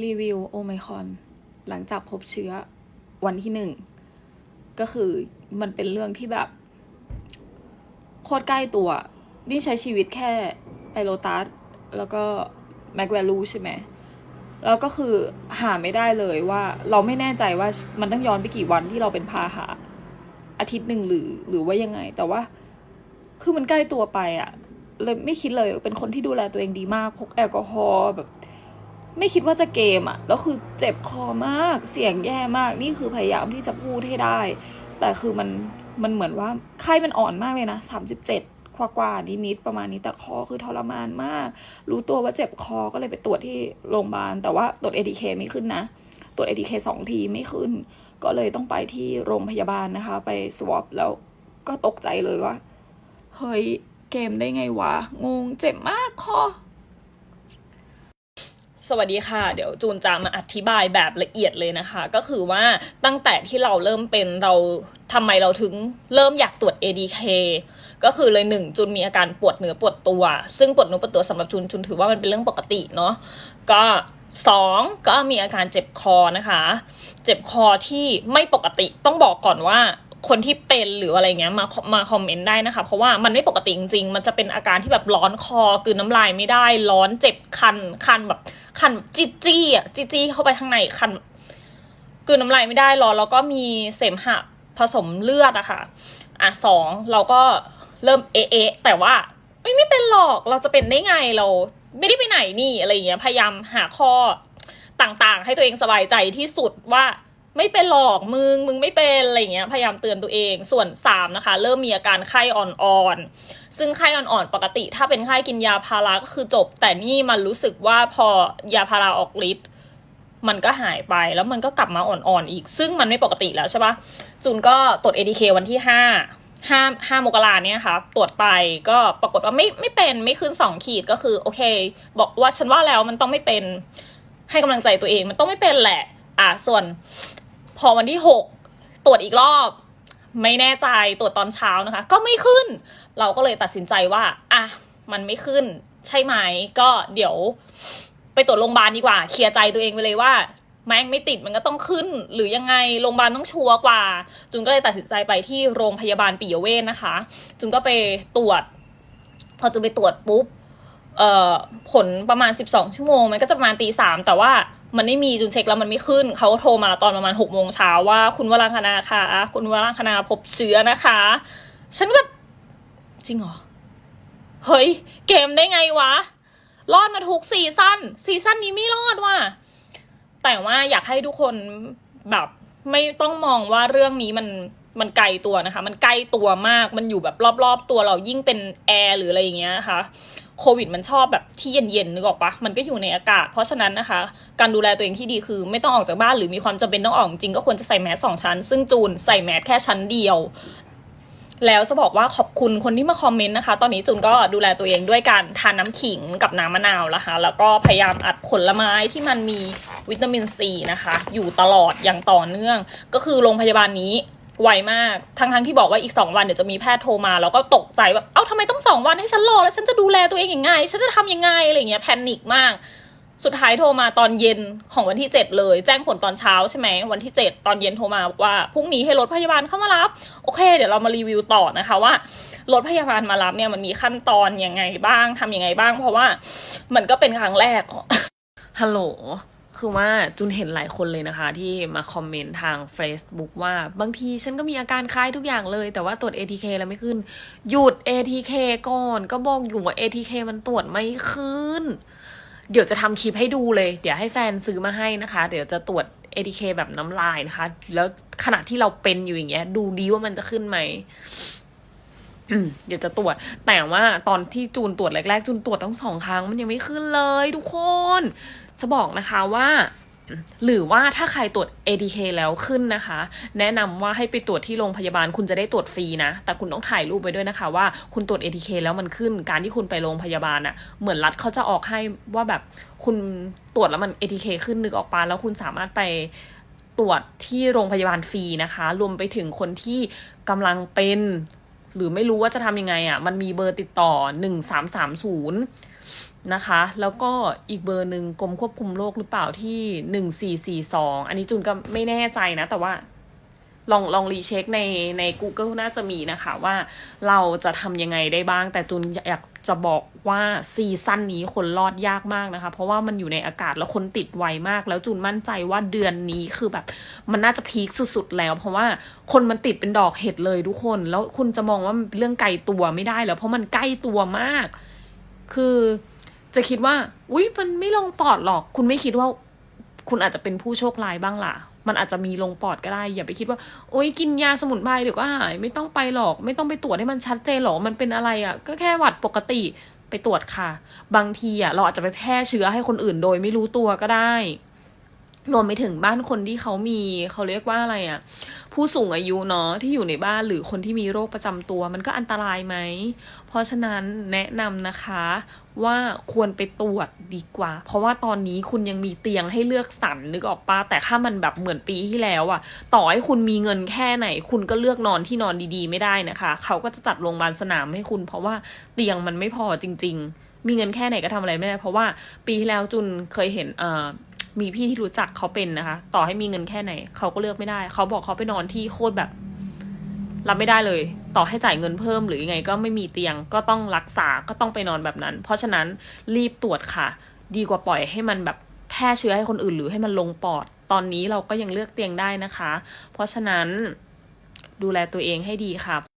รีวิวโอไมคอนหลังจากพบเชื้อวันที่หนึ่ง ก็คือมันเป็นเรื่องที่แบบ โคตรใกล้ตัว นี่ใช้ชีวิตแค่ไปโลตัส แล้วก็แมกแวลูใช่ไหม แล้วก็คือหาไม่ได้เลยว่าเราไม่แน่ใจว่ามันต้องย้อนไปกี่วันที่เราเป็นพาหะอาทิตย์หนึ่งหรือหรือว่ายังไง แต่ว่า คือมันใกล้ตัวไปอะเลยไม่คิดเลยเป็นคนที่ดูแลตัวเองดีมากพกแอลกอฮอล์แบบ ไม่คิดว่าจะเกมอะแล้วคือเจ็บคอมากเสียงแย่มากนี่คือพยายามที่จะพูดให้ได้ แต่คือมันมันเหมือนว่าไข้มันอ่อนมากเลยนะสามสิบเจ็ดกว่ากว่านิดๆประมาณนี้แต่คอคือทรมานมาก รู้ตัวว่าเจ็บคอก็เลยไปตรวจที่โรงพยาบาล แต่ว่าตรวจ ATK ไม่ขึ้นนะตรวจ ATK สองทีไม่ขึ้น ก็เลยต้องไปที่โรงพยาบาลนะคะ ไปสวอปแล้วก็ตกใจเลยว่าเฮ้ยเกมได้ไงวะงงเจ็บมากคอ สวัสดีค่ะ เดี๋ยวจูนจะมาอธิบายแบบละเอียดเลยนะคะ ก็คือว่าตั้งแต่ที่เราเริ่มเป็นเราทำไมเราถึงเริ่มอยากตรวจ ADK ก็คือเลยหนึ่งจูนมีอาการปวดเนื้อปวดตัว ซึ่งปวดเนื้อปวดตัวสำหรับจูนจูนถือว่ามันเป็นเรื่องปกติเนาะก็สองก็มีอาการเจ็บคอนะคะ เจ็บคอที่ไม่ปกติต้องบอกก่อนว่า คนที่เป็นหรืออะไรเงี้ยมามาคอมเมนต์ได้นะคะ เพราะว่ามันไม่ปกติจริงๆ มันจะเป็นอาการที่แบบร้อนคอกลืนน้ำลายไม่ได้ ร้อนเจ็บคันคันแบบคันจี้จี้อะจี้จี้เข้าไปข้างในคันกลืนน้ำลายไม่ได้ร้อนแล้วก็มีเสมหะผสมเลือดอะค่ะอะสองเราก็เริ่มเอะเอะแต่ว่าไม่ไม่เป็นหรอกเราจะเป็นได้ไงเราไม่ได้ไปไหนนี่อะไรเงี้ยพยายามหาข้อต่างๆ ให้ตัวเองสบายใจที่สุดว่า ไม่เป็นหรอกมึงมึงไม่เป็นอะไรเงี้ยพยายามเตือนตัวเอง ส่วนสามนะคะ เริ่มมีอาการไข้อ่อนๆ ซึ่งไข้อ่อนๆ ปกติ ถ้าเป็นไข้กินยาพาราก็คือจบ แต่นี่มันรู้สึกว่าพอยาพาราออกฤทธิ์มันก็หายไปแล้วมันก็กลับมาอ่อนๆอีก ซึ่งมันไม่ปกติแล้วใช่ปะจูนก็ตรวจ ATK วันที่ห้าห้าห้ามกราเนี่ยค่ะตรวจไปก็ปรากฏว่าไม่ไม่เป็นไม่ขึ้นสองขีดก็คือโอเค บอกว่าฉันว่าแล้วมันต้องไม่เป็นให้กำลังใจตัวเองมันต้องไม่เป็นแหละ อะส่วน พอวันที่หกตรวจอีกรอบ ไม่แน่ใจตรวจตอนเช้านะคะ ก็ไม่ขึ้น เราก็เลยตัดสินใจว่า อะ มันไม่ขึ้น ใช่ไหม ก็เดี๋ยว ไปตรวจโรงพยาบาลดีกว่า เคลียร์ใจตัวเองไปเลยว่าแม่งไม่ติดมันก็ต้องขึ้น หรือยังไงโรงพยาบาลต้องชัวร์กว่า จุนก็เลยตัดสินใจไปที่โรงพยาบาลปิยเวชนะคะ จุนก็ไปตรวจ พอจุนไปตรวจปุ๊บ เอ่อ ผลประมาณ 12 ชั่วโมง มันก็จะประมาณตีสามแต่ว่า มันไม่มีจุนเช็คแล้วมันไม่ขึ้น เขาโทรมาตอนประมาณหกโมงเช้าว่าคุณวรังคณาค่ะ คุณวรังคณาพบเชื้อนะคะ ฉันแบบจริงเหรอ เฮ้ย เกมได้ไงวะ รอดมาทุกซีซั่นซีซั่นนี้ไม่รอดว่ะ แต่ว่าอยากให้ทุกคนแบบไม่ต้องมองว่าเรื่องนี้มันมันไกลตัวนะคะ มันใกล้ตัวมาก มันอยู่แบบรอบๆตัวเรายิ่งเป็นแอร์หรืออะไรอย่างเงี้ยนะคะ โควิดมันชอบแบบที่เย็นๆนึกออกปะมันก็อยู่ในอากาศ เพราะฉะนั้นนะคะ การดูแลตัวเองที่ดีคือ ไม่ต้องออกจากบ้านหรือมีความจำเป็นต้องออกจริงก็ควรจะใส่แมสสองชั้น ซึ่งจูนใส่แมสแค่ชั้นเดียว แล้วจะบอกว่าขอบคุณคนที่มาคอมเมนต์นะคะ ตอนนี้จูนก็ดูแลตัวเองด้วยการทานน้ำขิงกับน้ำมะนาวนะคะ แล้วก็พยายามอัดผลไม้ที่มันมีวิตามินซีนะคะ อยู่ตลอดอย่างต่อเนื่อง ก็คือโรงพยาบาลนี้ ไวมาก ทั้งทั้งๆที่บอกว่าอีก2วันเดี๋ยวจะมีแพทย์โทรมาแล้วก็ตกใจแบบ เอ้าทำไมต้อง2วันให้ฉันรอแล้วฉันจะดูแลตัวเองยังไง ฉันจะทำยังไงอะไรเงี้ยแพนิคมาก สุดท้ายโทรมาตอนเย็นของวันที่7เลย แจ้งผลตอนเช้าใช่ไหมวันที่7ตอนเย็นโทรมาบอกว่าพรุ่งนี้ให้รถพยาบาลเข้ามารับ โอเค เดี๋ยวเรามารีวิวต่อนะคะว่ารถพยาบาลมารับเนี่ยมันมีขั้นตอนยังไงบ้างทำยังไงบ้าง เพราะว่ามันก็เป็นครั้งแรกฮัลโหล คือว่าจุนเห็นหลายคนเลยนะคะ ที่มาคอมเมนต์ทาง Facebook ว่าบางทีฉันก็มีอาการคล้ายทุกอย่างเลย แต่ว่าตรวจ ATK แล้วไม่ขึ้น หยุด ATK ก่อน ก็บอกอยู่ว่า ATK มันตรวจไม่ขึ้น เดี๋ยวจะทำคลิปให้ดูเลย เดี๋ยวให้แฟนซื้อมาให้นะคะ เดี๋ยวจะตรวจ ATK แบบน้ำลายนะคะ แล้วขณะที่เราเป็นอยู่อย่างเงี้ย ดูดีว่ามันจะขึ้นไหมเดี๋ยวจะตรวจ แต่ว่าตอนที่จูนตรวจแรกๆ จูนตรวจตั้งสองครั้ง มันยังไม่ขึ้นเลย ทุกคน จะบอกนะคะว่า หรือว่าถ้าใครตรวจ ATK แล้วขึ้นนะคะ แนะนำว่าให้ไปตรวจที่โรงพยาบาลคุณจะได้ตรวจฟรีนะ แต่คุณต้องถ่ายรูปไปด้วยนะคะว่าคุณตรวจ ATK แล้วมันขึ้น การที่คุณไปโรงพยาบาลอะเหมือนรัฐเขาจะออกให้ว่าแบบคุณตรวจแล้วมัน ATK ขึ้นนึกออกปาแล้วคุณสามารถไปตรวจที่โรงพยาบาลฟรีนะคะ รวมไปถึงคนที่กำลังเป็น หรือไม่รู้ว่าจะทำยังไงอะ่ะ มันมีเบอร์ติดต่อห นะคะ แล้วก็อีกเบอร์หนึ่งกรมควบคุมโรคหรือเปล่าที่หนึ่งสี่สี่สองอันนี้จูนก็ไม่แน่ใจนะ แต่ว่าลองลองรีเช็คในใน Google น่าจะมีนะคะว่าเราจะทำยังไงได้บ้าง แต่จูนอยากจะบอกว่าซีซั่นนี้คนรอดยากมากนะคะ เพราะว่ามันอยู่ในอากาศแล้วคนติดไวมาก แล้วจูนมั่นใจว่าเดือนนี้คือแบบ มันน่าจะพีคสุดๆแล้ว เพราะว่าคนมันติดเป็นดอกเห็ดเลยทุกคน แล้วคุณจะมองว่ามันเป็นเรื่องไกลตัวไม่ได้แล้วเพราะมันใกล้ตัวมาก คือจะคิดว่า อุ้ยมันไม่ลงปอดหรอก คุณไม่คิดว่า คุณอาจจะเป็นผู้โชคร้ายบ้างล่ะ มันอาจจะมีลงปอดก็ได้ อย่าไปคิดว่า โอ๊ยกินยาสมุนไพรเดี๋ยวก็หาย ไม่ต้องไปหรอก ไม่ต้องไปตรวจให้มันชัดเจนหรอก มันเป็นอะไรอะ่ะ ก็แค่หวัดปกติไปตรวจค่ะ บางทีอะ เราอาจจะไปแพร่เชื้อให้คนอื่นโดยไม่รู้ตัวก็ได้ รวมไปถึงบ้านคนที่เขามีเขาเรียกว่าอะไรอะ่ะ ผู้สูงอายุเนาะที่อยู่ในบ้านหรือคนที่มีโรคประจำตัว มันก็อันตรายไหม เพราะฉะนั้นแนะนำนะคะว่าควรไปตรวจดีกว่า เพราะว่าตอนนี้คุณยังมีเตียงให้เลือกสรรนึกออกปะแต่ถ้ามันแบบเหมือนปีที่แล้วอะต่อให้คุณมีเงินแค่ไหน คุณก็เลือกนอนที่นอนดีๆ ไม่ได้นะคะ เขาก็จะจัดโรงพยาบาลสนามให้คุณ เพราะว่าเตียงมันไม่พอจริง ๆ มีเงินแค่ไหนก็ทำอะไรไม่ได้ เพราะว่าปีที่แล้วจุนเคยเห็นเอ่อ มีพี่ที่รู้จักเขาเป็นนะคะ ต่อให้มีเงินแค่ไหนเขาก็เลือกไม่ได้ เขาบอกเขาไปนอนที่โคตรแบบ รับไม่ได้เลย ต่อให้จ่ายเงินเพิ่มหรือยังไง ก็ไม่มีเตียงก็ต้องรักษาก็ต้องไปนอนแบบนั้น เพราะฉะนั้นรีบตรวจค่ะ ดีกว่าปล่อยให้มันแบบแพร่เชื้อให้คนอื่นหรือให้มันลงปอด ตอนนี้เราก็ยังเลือกเตียงได้นะคะ เพราะฉะนั้นดูแลตัวเองให้ดีค่ะ